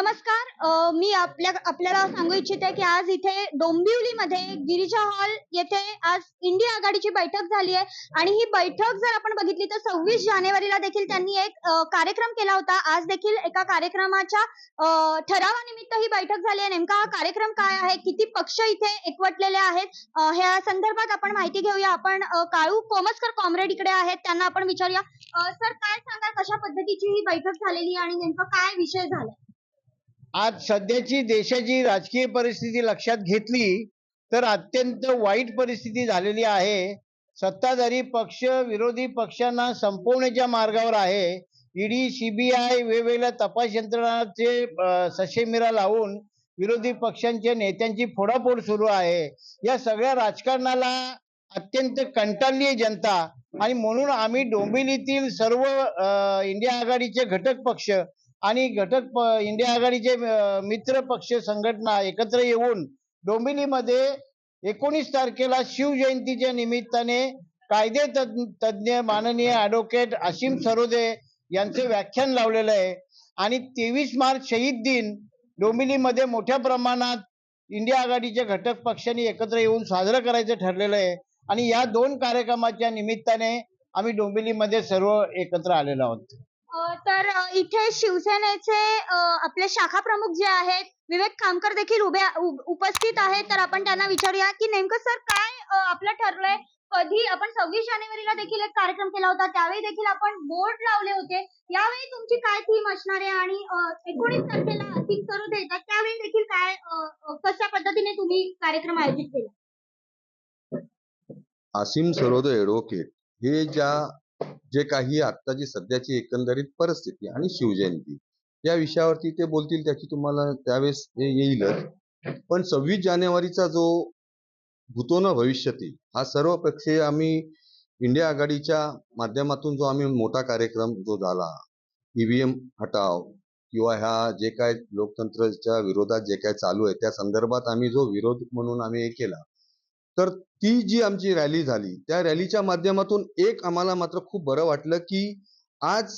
नमस्कार. मी आपल्या आपल्याला सांगू इच्छिते की आज इथे डोंबिवलीमध्ये गिरिजा हॉल येथे आज इंडिया आघाडीची बैठक झाली आहे. आणि ही बैठक जर आपण बघितली तर सव्वीस जानेवारीला देखील त्यांनी एक कार्यक्रम केला होता. आज देखील एका कार्यक्रमाच्या ठरावानिमित्त ही बैठक झाली आहे. नेमका हा कार्यक्रम काय आहे? किती पक्ष इथे एकवटलेले आहेत? ह्या संदर्भात आपण माहिती घेऊया. आपण काळू कोमस्कर कॉम्रेड इकडे आहेत. त्यांना आपण विचारूया. सर काय सांगाल? कशा पद्धतीची ही बैठक झालेली आणि नेमका काय विषय झाला? आज सध्याची देशाची राजकीय परिस्थिती लक्षात घेतली तर अत्यंत वाईट परिस्थिती झालेली आहे. सत्ताधारी पक्ष विरोधी पक्षांना संपवण्याच्या मार्गावर आहे. ईडी सीबीआय वेगवेगळ्या तपास यंत्रणाचे सशेमिरा ससेमिरा लावून विरोधी पक्षांच्या नेत्यांची फोडाफोड सुरू आहे. या सगळ्या राजकारणाला अत्यंत कंटाळली आहे जनता आणि म्हणून आम्ही डोंबिवलीतील सर्व इंडिया आघाडीचे घटक पक्ष आणि घटक प- इंडिया आघाडीचे मित्र पक्ष संघटना एकत्र येऊन डोंबिवलीमध्ये एकोणीस तारखेला शिवजयंतीच्या निमित्ताने कायदे तज्ज्ञ माननीय ॲडव्होकेट असीम सरोदे यांचे व्याख्यान लावलेलं आहे. आणि तेवीस मार्च शहीद दिन डोंबिवलीमध्ये मोठ्या प्रमाणात इंडिया आघाडीच्या घटक पक्षांनी एकत्र येऊन साजरं करायचं ठरलेलं आहे. आणि या दोन कार्यक्रमाच्या निमित्ताने आम्ही डोंबिवलीमध्ये सर्व एकत्र आलेलो आहोत. तर इथे शिवसेनेचे आपले शाखा प्रमुख जे आहेत विवेक खामकर देखील उभे उपस्थित आहेत. तर आपण त्यांना विचारूया की नेमकं सर काय आपलं ठरलंय? कधी आपण सव्वीस जानेवारीला देखील एक कार्यक्रम केला होता. त्यावेळी देखील आपण बोर्ड लावले होते. यावेळी तुमची काय थीम असणार आहे? आणि एकोणीस तारखेला असीम करू देतात त्यावेळी देखील काय कशा पद्धतीने तुम्ही कार्यक्रम आयोजित केला? असीम सरोदय ॲडव्होकेट हे ज्या जे काही आत्ताची सध्याची एकंदरीत परिस्थिती आणि शिवजयंती या विषयावरती ते बोलतील त्याची तुम्हाला त्यावेळेस हे येईलच पण सव्वीस जानेवारीचा जो भूतो न भविष्यती हा सर्व पक्षीय आम्ही इंडिया आघाडीच्या माध्यमातून जो आम्ही मोठा कार्यक्रम जो झाला ईव्हीएम हटाव किंवा ह्या जे काय लोकतंत्राच्या विरोधात जे काय चालू आहे त्या संदर्भात आम्ही जो विरोध म्हणून आम्ही हे केला तर ती जी आमची रॅली झाली त्या रॅलीच्या माध्यमातून एक आम्हाला मात्र खूप बरं वाटलं की आज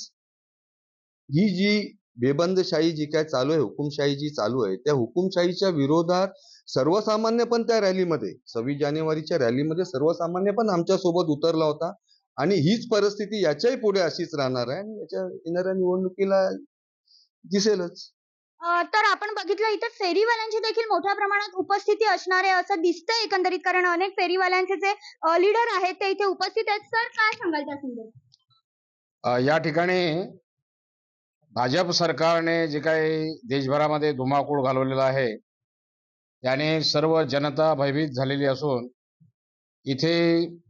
ही जी बेबंदशाही जी काय चालू आहे हुकुमशाही जी चालू आहे त्या हुकुमशाहीच्या विरोधात सर्वसामान्य पण त्या रॅलीमध्ये सव्वीस जानेवारीच्या रॅलीमध्ये सर्वसामान्य पण आमच्यासोबत उतरला होता आणि हीच परिस्थिती याच्याही पुढे अशीच राहणार आहे आणि याच्या येणाऱ्या निवडणुकीला दिसेलच. तर आपण बघितलं इथं फेरीवाल्यांची देखील मोठ्या प्रमाणात उपस्थिती असणार आहे असं दिसतंय एकंदरीत कारण अनेक फेरीवाल्यांचे जे लीडर आहेत ते इथे उपस्थित आहेत. सर काय सांगाल त्या संदर्भात? या ठिकाणी भाजप सरकारने जे काही देशभरामध्ये धुमाकूळ घालवलेला आहे त्याने सर्व जनता भयभीत झालेली असून इथे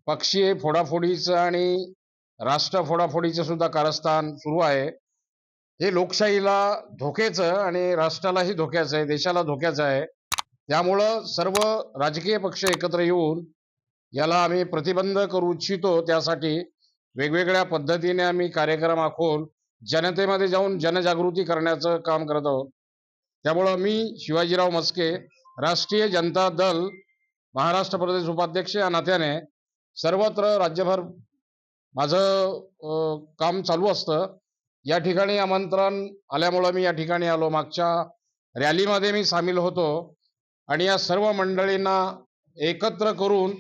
पक्षीय फोडाफोडीचं आणि राष्ट्र फोडाफोडीचं सुद्धा कारस्थान सुरू आहे. हे लोकशाहीला धोक्याचं आणि राष्ट्रालाही धोक्याचं आहे देशाला धोक्याचं आहे. त्यामुळं सर्व राजकीय पक्ष एकत्र येऊन याला आम्ही प्रतिबंध करू इच्छितो. त्यासाठी वेगवेगळ्या पद्धतीने आम्ही कार्यक्रम आखून जनतेमध्ये जाऊन जनजागृती करण्याचं काम करत आहोत. त्यामुळं मी शिवाजीराव मस्के राष्ट्रीय जनता दल महाराष्ट्र प्रदेश उपाध्यक्ष या नात्याने सर्वत्र राज्यभर माझं काम चालू असतं. या ठिकाणी आमंत्रण आल्यामुळं मी या ठिकाणी आलो. मागच्या रॅलीमध्ये मी सामील होतो आणि या सर्व मंडळींना एकत्र करून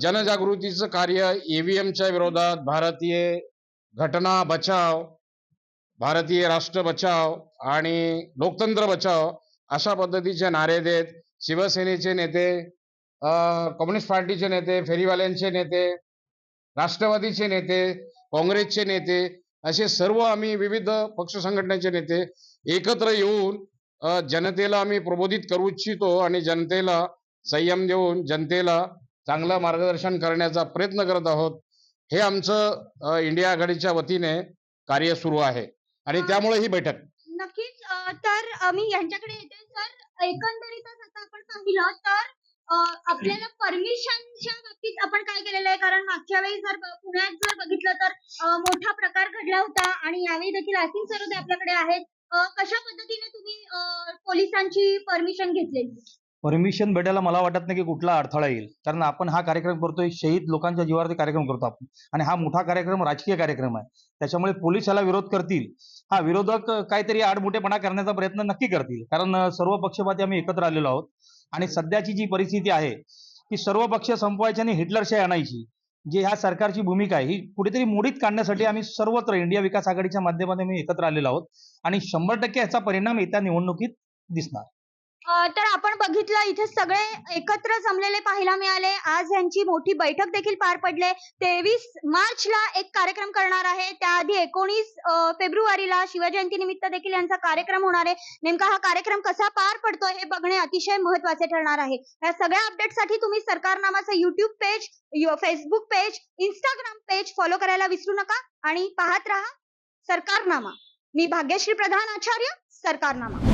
जनजागृतीचं कार्य ईव्हीएमच्या विरोधात भारतीय घटना बचाव भारतीय राष्ट्र बचाव आणि लोकतंत्र बचाव अशा पद्धतीचे नारे देत शिवसेनेचे नेते कम्युनिस्ट पार्टीचे नेते फेरीवाल्यांचे नेते राष्ट्रवादीचे नेते काँग्रेसचे नेते असे सर्व आम्ही विविध पक्ष संघटनेचे नेते एकत्र येऊन जनतेला आम्ही प्रबोधित करू इच्छितो आणि जनतेला संयम देऊन जनतेला चांगलं मार्गदर्शन करण्याचा प्रयत्न करत आहोत. हे आमचं इंडिया आघाडीच्या वतीने कार्य सुरू आहे. आणि त्यामुळे ही बैठक. नक्कीच तर मी यांच्याकडे येते सर एकंदरीतच आता आपण पाहिलं तर आपल्याला परमिशनच्या बाबतीत आपण काय केलेलं आहे? कारण मागच्या वेळी जर पुण्यात जर बघितलं तर मोठा प्रकार घडला होता आणि यावेळी देखील असीम सरोदे आपल्याकडे आहेत. कशा पद्धतीने तुम्ही पोलिसांची परमिशन घेतलेली? परमिशन भेटायला मला वाटत नाही की कुठला अडथळा येईल. कारण आपण हा कार्यक्रम करतोय शहीद लोकांच्या जीवावरती कार्यक्रम करतो आपण. आणि हा मोठा कार्यक्रम राजकीय कार्यक्रम आहे. त्याच्यामुळे पोलीस याला विरोध करतील. हा विरोधक काहीतरी आडमोठेपणा करण्याचा प्रयत्न नक्की करतील. कारण सर्व पक्षपाती आम्ही एकत्र आलेलो आहोत. आणि सध्याची जी परिस्थिती आहे की सर्व पक्ष संपवायची आणि हिटलरशाही आणायची जे ह्या सरकारची भूमिका आहे ही कुठेतरी मोडीत काढण्यासाठी आम्ही सर्वत्र इंडिया विकास आघाडीच्या माध्यमातून आम्ही एकत्र आलेलो आहोत. आणि शंभर टक्के याचा परिणाम येत्या निवडणुकीत दिसणार. तर आपण बघितलं इथे सगळे एकत्र जमलेले पाहायला मिळाले. आज यांची मोठी बैठक देखील पार पडले. तेवीस मार्चला एक कार्यक्रम करणार आहे. त्याआधी एकोणीस फेब्रुवारीला शिवजयंती निमित्त देखील यांचा कार्यक्रम होणार आहे. नेमका हा कार्यक्रम कसा पार पडतो हे बघणे अतिशय महत्त्वाचे ठरणार आहे. या सगळ्या अपडेटसाठी तुम्ही सरकारनामाचं YouTube page Facebook page Instagram page follow करायला विसरू नका आणि पाहत राहा सरकारनामा. मी भाग्यश्री प्रधान आचार्य सरकारनामा.